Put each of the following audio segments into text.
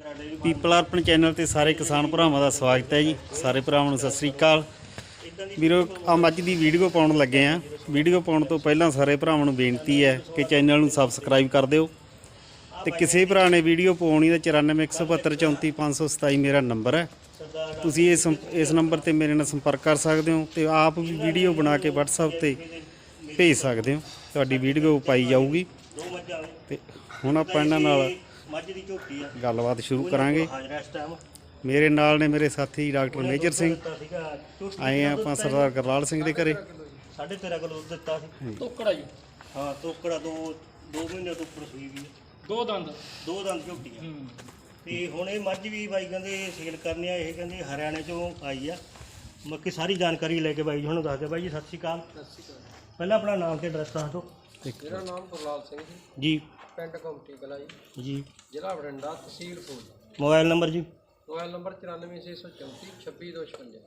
People ਅਰਪਣ channel ਤੇ ਸਾਰੇ ਕਿਸਾਨ ਭਰਾਵਾਂ ਦਾ ਸਵਾਗਤ ਹੈ ਜੀ। ਸਾਰੇ ਭਰਾਵਾਂ ਨੂੰ ਸਤਿ ਸ੍ਰੀ ਅਕਾਲ। ਵੀਰੋ ਆ ਮੱਝ ਦੀ ਵੀਡੀਓ ਪਾਉਣ ਲੱਗੇ ਆ ਵੀਡੀਓ ਪਾਉਣ ਤੋਂ ਪਹਿਲਾਂ ਸਾਰੇ ਭਰਾਵਾਂ ਨੂੰ ਬੇਨਤੀ ਹੈ ਕਿ ਚੈਨਲ ਨੂੰ ਸਬਸਕ੍ਰਾਈਬ ਕਰ ਦਿਓ ਤੇ ਕਿਸੇ ਭਰਾ ਨੇ ਵੀਡੀਓ ਪਾਉਣੀ ਤਾਂ 9417434527 ਮੇਰਾ ਨੰਬਰ ਹੈ। ਤੁਸੀਂ ਇਸ ਇਸ ਨੰਬਰ ਤੇ ਮੇਰੇ ਨਾਲ ਸੰਪਰਕ ਕਰ ਸਕਦੇ ਹੋ ਤੇ ਆਪ ਵੀ ਵੀਡੀਓ ਬਣਾ ਕੇ WhatsApp ਤੇ ਭੇਜ ਸਕਦੇ ਹੋ। ਤੁਹਾਡੀ ਵੀਡੀਓ ਪਾਈ ਜਾਊਗੀ। ਤੇ ਹੁਣ ਆਪਾਂ ਇਹਨਾਂ ਨਾਲ ਮੱਝ ਦੀ ਝੋਟੀ ਆ। ਗੱਲਬਾਤ ਸ਼ੁਰੂ ਕਰਾਂਗੇ। ਹਾਜ਼ਰ ਇਸ ਟਾਈਮ ਮੇਰੇ ਨਾਲ ਨੇ ਮੇਰੇ ਸਾਥੀ ਡਾਕਟਰ ਮੇਜਰ ਸਿੰਘ। ਆਏ ਆ ਆਪਾਂ ਸਰਦਾਰ ਗਰਲਾਲ ਸਿੰਘ ਦੇ ਘਰੇ। 13.5 ਕਿਲੋ ਦੁੱਧ ਦਿੱਤਾ ਸੀ। ਟੋਕੜਾ ਜੀ। ਹਾਂ ਤੋਕੜਾ ਦੋ ਦੋ ਮਹੀਨੇ ਤੋਂ ਉੱਪਰ ਸੂਈ ਵੀ। ਦੋ ਦੰਦ। ਦੋ ਦੰਦ ਝੋਟੀ ਆ ਤੇ ਹੁਣ ਇਹ ਮੱਝ ਵੀ ਬਾਈ ਕਹਿੰਦੇ ਸੇਲ ਕਰਨੀ ਆ ਇਹ ਕਹਿੰਦੇ ਹਰਿਆਣੇ ਚੋਂ ਆਈ ਆ। ਮੱਕੀ ਸਾਰੀ ਜਾਣਕਾਰੀ ਲੈ ਕੇ ਬਾਈ ਜੀ ਹੁਣ ਦੱਸ ਦਿਓ ਬਾਈ ਜੀ ਸਤਿ ਸ਼੍ਰੀ ਅਕਾਲ। ਪਹਿਲਾਂ ਆਪਣਾ ਨਾਮ ਤੇ ਐਡਰੈਸ ਦੱਸ ਦਿਓ। ਮੇਰਾ ਨਾਮ ਗੁਰਲਾਲ ਸਿੰਘ ਜੀ। ਪਿੰਡ ਕਮਟੀ ਕਲਾ ਜੀ। ਜੀ। ਜ਼ਿਲ੍ਹਾ ਬਠਿੰਡਾ ਤਹਿਸੀਲ ਫੂਲ ਮੋਬਾਈਲ ਨੰਬਰ ਜੀ। ਮੋਬਾਈਲ ਨੰਬਰ 94634 26255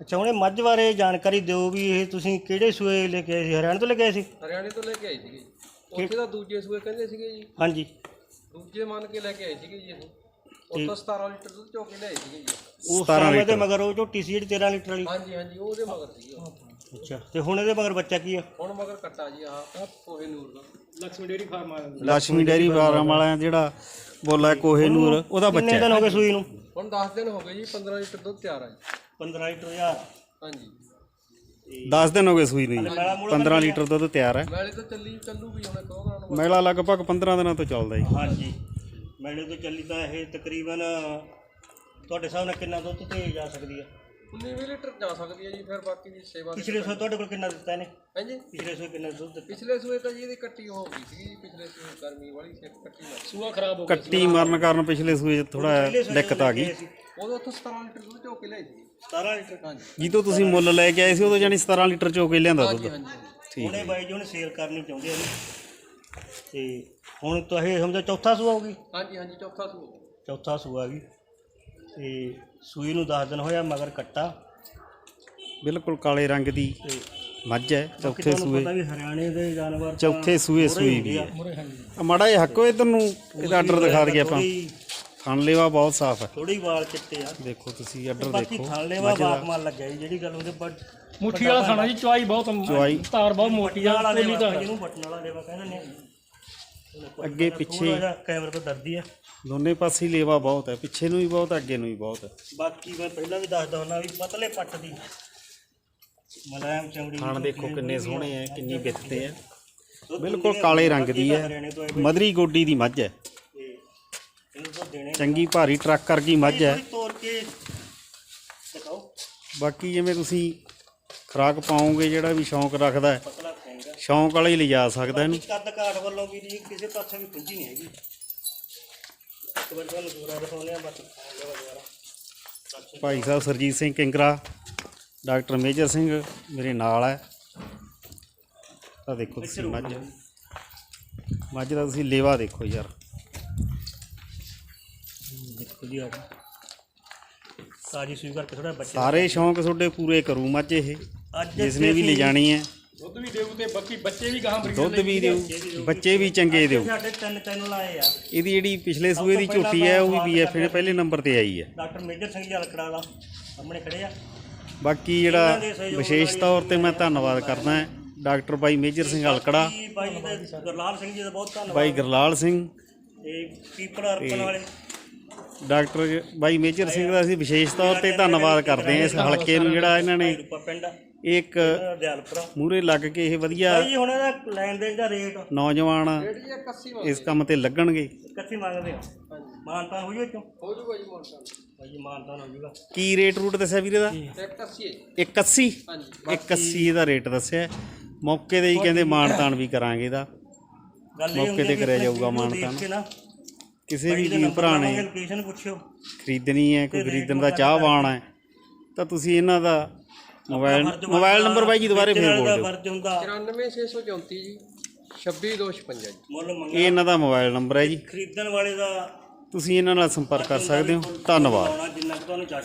ਅੱਛਾ ਹੁਣ ਇਹ ਮੱਝ ਬਾਰੇ ਜਾਣਕਾਰੀ ਦਿਓ ਵੀ ਇਹ ਤੁਸੀਂ ਕਿਹੜੇ ਸੂਏ ਲੈ ਕੇ ਆਏ ਸੀ? ਹਰਿਆਣੇ ਤੋਂ ਲੈ ਕੇ ਆਏ ਸੀ? ਹਰਿਆਣੇ ਤੋਂ ਲੈ ਕੇ ਆਏ ਸੀਗੇ ਉੱਥੇ ਦਾ ਦੂਜੇ ਸੂਏ ਕਹਿੰਦੇ ਸੀਗੇ ਜੀ। ਹਾਂਜੀ। ਦੂਜੇ ਮੰਨ ਕੇ ਲੈ ਕੇ ਆਏ ਸੀਗੇ ਜੀ ਅਸੀਂ ਉੱਥੋਂ 17 ਲੀਟਰ ਦੁੱਧ ਚੋ ਕੇ ਲਿਆਏ ਸੀਗੇ ਜੀ। ਉਸ ਸਮੇਂ ਤੇ ਮਗਰ ਉਹ ਝੋਟੀ ਸੀ ਜਿਹੜੀ 13 ਲੀਟਰ ਵਾਲੀ। ਹਾਂਜੀ ਹਾਂਜੀ ਉਹਦੇ ਮਗਰ ਸੀਗੇ ਉਹ। ਅੱਛਾ ਤੇ ਹੁਣ ਇਹਦੇ ਮਗਰ ਬੱਚਾ ਕੀ ਆ? ਹੁਣ ਮਗਰ ਕੱਟਾ ਜੀ ਆਹ ਕੋਹੇ ਨੂਰ ਦਾ। ਲక్ష్ਮੀ ਡੇਰੀ ਫਾਰਮ ਵਾਲਿਆਂ ਦਾ। ਲక్ష్ਮੀ ਡੇਰੀ ਫਾਰਮ ਵਾਲਿਆਂ ਜਿਹੜਾ ਬੋਲਾ ਕੋਹੇ ਨੂਰ ਉਹਦਾ ਕਿੰਨੇ ਦਿਨ ਹੋ ਗਏ ਸੂਈ ਨੂੰ? ਹੁਣ 10 ਦਿਨ ਹੋ ਗਏ ਜੀ 15 ਲੀਟਰ ਦੁੱਧ ਤਿਆਰ ਆ ਜੀ। 15 ਲੀਟਰ ਯਾਰ ਹਾਂਜੀ। 10 ਦਿਨ ਹੋ ਗਏ ਸੂਈ ਨੂੰ 15 ਲੀਟਰ ਦੁੱਧ ਤਿਆਰ ਹੈ। ਮੈਲੇ ਤਾਂ ਚੱਲੀ ਚੱਲੂਗੀ ਹੁਣ ਕਹੋ ਮੈਲਾ ਲਗਭਗ 15 ਦਿਨਾਂ ਤੋਂ ਚੱਲਦਾ ਜੀ। ਹਾਂਜੀ। ਤੋਂ ਚੱਲੀ ਤਾਂ ਇਹ ਤਕਰੀਬਨ ਤੁਹਾਡੇ ਹਿਸਾਬ ਕਿੰਨਾ ਦੁੱਧ ਤੇ ਜਾ ਸਕਦੀ ਆ? 19 ਲੀਟਰ ਜਾ ਸਕਦੀ ਹੈ ਜੀ ਫਿਰ ਬਾਕੀ ਦੀ ਸੇਵਾ ਪਿਛਲੇ ਸੂਏ ਤੁਹਾਡੇ ਕੋਲ ਕਿੰਨਾ ਦਿੱਤਾ ਇਹਨੇ? ਹਾਂਜੀ? ਪਿਛਲੇ ਸੂਏ ਕਿੰਨਾ ਦੁੱਧ ਦਿੱਤਾ? ਪਿਛਲੇ ਸੂਏ ਤਾਂ ਜੀ ਇਹਦੀ ਕੱਟੀ ਹੋ ਗਈ ਸੀ ਜੀ ਪਿਛਲੇ ਸੂਏ ਗਰਮੀ ਵਾਲੀ ਸੀ ਕੱਟੀ ਲੱਗ ਸੂਆ ਖਰਾਬ ਹੋ ਕੱਟੀ ਮਰਨ ਕਾਰਨ ਪਿਛਲੇ ਸੂਏ ਥੋੜਾ ਦਿੱਕਤ ਆ ਗਈ। ਉਦੋਂ ਉੱਥੋਂ 17 ਲੀਟਰ ਦੁੱਧ ਚੋ ਕੇ ਲਿਆਈ ਸੀ। 17 ਲੀਟਰ? ਹਾਂਜੀ। ਜਿੱਦੋਂ ਤੁਸੀਂ ਮੁੱਲ ਲੈ ਕੇ ਆਏ ਸੀ ਉਦੋਂ ਜਾਨੀ 17 ਲੀਟਰ ਚੋ ਕੇ ਲਿਆਂਦਾ ਦੁੱਧ। ਹਾਂਜੀ ਠੀਕ ਹੁਣੇ ਬਾਈ ਜੀ ਹੁਣ ਸੇਲ ਕਰਨੀ ਚਾਹੁੰਦੇ ਆ ਜੀ। ਤੇ ਹੁਣ ਤਾਂ ਇਹ ਸਮਝੋ ਚੌਥਾ ਸੂਆ ਹੋਊਗੀ ਹਾਂਜੀ ਹਾਂਜੀ ਚੌਥਾ ਸੂਆ। ਚੌਥਾ ਸੂਆ ਵੀ ਤੇ ਸੂਈ ਨੂੰ 10 ਦਿਨ ਹੋਇਆ ਮਗਰ ਕੱਟਾ। ਬਿਲਕੁਲ ਕਾਲੇ ਰੰਗ ਦੀ ਮੱਝ ਹੈ ਚੌਥੇ ਤੁਹਾਨੂੰ ਸੂਏ। ਪਤਾ ਵੀ ਹਰਿਆਣੇ ਦੇ ਜਾਨਵਰ ਚੌਥੇ ਸੂਏ ਸੂਈ ਵੀ ਹੈ। ਆ ਮਾੜਾ ਜਿਹਾ ਹੱਕੋ ਇਧਰ ਨੂੰ ਇਹਦਾ ਆਰਡਰ ਦਿਖਾ ਦਈਏ ਆਪਾਂ। ਥਣ ਲੇਵਾ ਬਹੁਤ ਸਾਫ਼ ਹੈ। ਥੋੜੀ ਵਾਲ ਚਿੱਟੇ ਆ। ਦੇਖੋ ਤੁਸੀਂ ਆਰਡਰ ਬਾਕੀ ਦੇਖੋ ਥਾਲੇ ਵਾ ਬਾਕਮਾਲ ਲੱਗਿਆ ਜੀ ਜਿਹੜੀ ਗੱਲ ਉਹਦੇ ਬੜ ਮੁੱਠੀ ਵਾਲਾ ਖਾਣਾ ਜੀ ਚੁਆਈ ਬਹੁਤ ਚੁਆਈ। ਤਾਰ ਬਹੁਤ ਮੋਟੀ ਆ ਵਾਲਾ ਜਿਹਨੂੰ ਬਟਨ ਵਾਲਾ ਲੇਵਾ ਕਹਿੰਦੇ ਨੇ। ਅੱਗੇ ਪਿੱਛੇ ਕੈਮਰੇ ਤੋਂ ਡਰਦੀ ਆ। ਦੋਨੇ ਪਾਸੇ ਲੇਵਾ ਬਹੁਤ ਹੈ ਪਿੱਛੇ ਨੂੰ ਵੀ ਬਹੁਤ ਅੱਗੇ ਨੂੰ ਵੀ ਬਹੁਤ ਹੈ। ਬਾਕੀ ਮੈਂ ਪਹਿਲਾਂ ਵੀ ਦੱਸਦਾ ਹੁੰਦਾ ਵੀ ਪਤਲੇ ਪੱਟ ਦੀ ਮਲਾਇਮ ਚਮੜੀ ਥਣ ਦੇਖੋ ਕਿੰਨੇ ਸੋਹਣੇ ਹੈ ਕਿੰਨੀ ਬਿੱਤੇ ਹੈ ਬਿਲਕੁਲ ਕਾਲੇ ਰੰਗ ਦੀ ਹੈ ਮਧਰੀ ਗੋਡੀ ਦੀ ਮੱਝ ਹੈ। ਚੰਗੀ ਭਾਰੀ ਟਰੱਕ ਵਰਗੀ ਮੱਝ ਹੈ। ਬਾਕੀ ਜਿਵੇਂ ਤੁਸੀਂ ਖਰਾਕ ਪਾਓਗੇ ਜਿਹੜਾ ਵੀ ਸ਼ੌਂਕ ਰੱਖਦਾ ਹੈ ਪਤਲਾ ਖਾਏਗਾ ਸ਼ੌਂਕ ਵਾਲਾ ਹੀ ਲਿਜਾ ਸਕਦਾ ਇਹਨੂੰ। ਕੱਦ ਕਾਠ ਵੱਲੋਂ ਵੀ ਜੀ ਕਿਸੇ ਪਾਸੇ ਵੀ ਖੁੰਝੀ ਨਹੀਂ ਹੈਗੀ। ਇੱਕ ਵਾਰ ਤੁਹਾਨੂੰ ਦੂਰਾ ਦਿਖਾਉਂਦੇ ਆ ਬਸ ਦੁਬਾਰਾ। ਭਾਈ ਸਾਹਿਬ ਸਰਜੀਤ ਸਿੰਘ ਕਿੰਗਰਾ ਡਾਕਟਰ ਮੇਜਰ ਸਿੰਘ ਮੇਰੇ ਨਾਲ ਹੈ। ਆ ਦੇਖੋ ਤੁਸੀਂ ਮੱਝ। ਮੱਝ ਦਾ ਤੁਸੀਂ ਲੇਵਾ ਦੇਖੋ ਯਾਰ। ਦੇਖੋ ਜੀ ਆ ਸਾਜੀ ਸੂਈ ਕਰਕੇ ਥੋੜਾ ਬੱਚਾ ਸਾਰੇ ਸ਼ੌਂਕ ਤੁਹਾਡੇ ਪੂਰੇ ਕਰੂ ਮੱਝ ਇਹ। ਅੱਜ ਜਿਸ ਨੇ ਵੀ ਲਿਜਾਣੀ ਹੈ। ਦੁੱਧ ਵੀ ਦੇਊ ਤੇ ਬਾਕੀ ਬੱਚੇ ਵੀ ਗਾਹਾਂ ਬਰੀਡ ਦੁੱਧ ਵੀ ਦਿਓ ਬੱਚੇ ਵੀ ਚੰਗੇ ਦਿਓ ਸਾਡੇ ਤਿੰਨ ਚੈਨਲ ਆਏ ਆ। ਇਹਦੀ ਜਿਹੜੀ ਪਿਛਲੇ ਸੂਏ ਦੀ ਝੋਟੀ ਹੈ ਉਹ ਵੀ ਬੀਐਫ ਨੇ ਪਹਿਲੇ ਨੰਬਰ ਤੇ ਆਈ ਹੈ। ਡਾਕਟਰ ਮੇਜਰ ਸਿੰਘ ਜੀ ਹਲਕੜਾ ਦਾ ਸਾਹਮਣੇ ਖੜੇ ਆ। ਬਾਕੀ ਜਿਹੜਾ ਵਿਸ਼ੇਸ਼ ਤੌਰ ਤੇ ਮੈਂ ਧੰਨਵਾਦ ਕਰਦਾ ਹਾਂ ਡਾਕਟਰ ਬਾਈ ਮੇਜਰ ਸਿੰਘ ਹਲਕੜਾ ਬਾਈ ਗੁਰਲਾਲ ਸਿੰਘ ਜੀ ਦਾ ਬਹੁਤ ਧੰਨਵਾਦ। ਬਾਈ ਗਰਲਾਲ ਸਿੰਘ। ਤੇ ਪੀਪਲ ਅਰਪਣ ਵਾਲੇ। ਡਾਕਟਰ ਬਾਈ ਮੇਜਰ ਸਿੰਘ ਦਾ ਅਸੀਂ ਵਿਸ਼ੇਸ਼ ਤੌਰ ਤੇ ਧੰਨਵਾਦ ਕਰਦੇ ਹਾਂ ਇਸ ਹਲਕੇ ਨੂੰ ਜਿਹੜਾ ਇਹਨਾਂ ਨੇ ਪਿੰਡ ਇੱਕ ਦਿਆਲਪੁਰਾ ਮੂਰੇ ਲੱਗ ਕੇ ਇਹ ਵਧੀਆ ਜੀ ਹੁਣ ਇਹਦਾ ਲੈਣ ਦੇਣ ਦਾ ਰੇਟ। ਨੌਜਵਾਨ ਜਿਹੜੀ ਇੱਕ 80 ਇਸ ਕੰਮ ਤੇ ਲੱਗਣਗੇ। ਕੱਥੀ ਮੰਗਦੇ ਹੋ ਮਾਨਤਾ ਹੋਈ ਉਹ ਚੋਂ ਹੋ ਜੂਗਾ ਜੀ ਬਾਈ ਜੀ ਮਾਨਤਾ ਹੋ ਜੂਗਾ। ਕੀ ਰੇਟ ਰੂਟ ਦੱਸਿਆ ਵੀਰੇ ਦਾ? ਇੱਕ 80 81 ਹਾਂਜੀ। 81 ਦਾ ਰੇਟ ਦੱਸਿਆ। ਮੌਕੇ ਤੇ ਹੀ ਕਹਿੰਦੇ ਮਾਨਤਾਨ ਵੀ ਕਰਾਂਗੇ ਇਹਦਾ। ਇਹ ਮੌਕੇ ਤੇ ਹੈ ਕਰਿਆ ਜਾਊਗਾ ਮਾਨਤਾਨ। ਕਿਸੇ ਵੀ ਵੀਰ ਭਰਾ ਨੇ ਲੋਕੇਸ਼ਨ ਪੁੱਛਿਓ। ਖਰੀਦਣੀ ਹੈ ਕੋਈ ਖਰੀਦਣ ਦਾ ਚਾਹਵਾਨ ਹੈ ਤਾਂ ਤੁਸੀਂ ਇਹਨਾਂ ਦਾ ਮੋਬਾਈਲ ਮੋਬਾਈਲ ਨੰਬਰ ਬਾਈ ਜੀ ਦੁਬਾਰੇ ਫੇਰ ਬੋਲ। ਦਿਓ ਫਰਜ਼ ਹੁੰਦਾ 94634 ਜੀ 26256 ਜੀ। ਮੁੱਲ ਇਹ ਮੰਗਣਾ ਇਹਨਾਂ ਦਾ ਮੋਬਾਈਲ ਨੰਬਰ ਹੈ ਜੀ। ਖਰੀਦਣ ਵਾਲੇ ਦਾ ਤੁਸੀਂ ਇਹਨਾਂ ਨਾਲ ਸੰਪਰਕ ਕਰ ਸਕਦੇ ਹੋ। ਧੰਨਵਾਦ। ਆਉਣਾ ਜਿੰਨਾ ਕੁ ਤੁਹਾਨੂੰ ਚੱਟ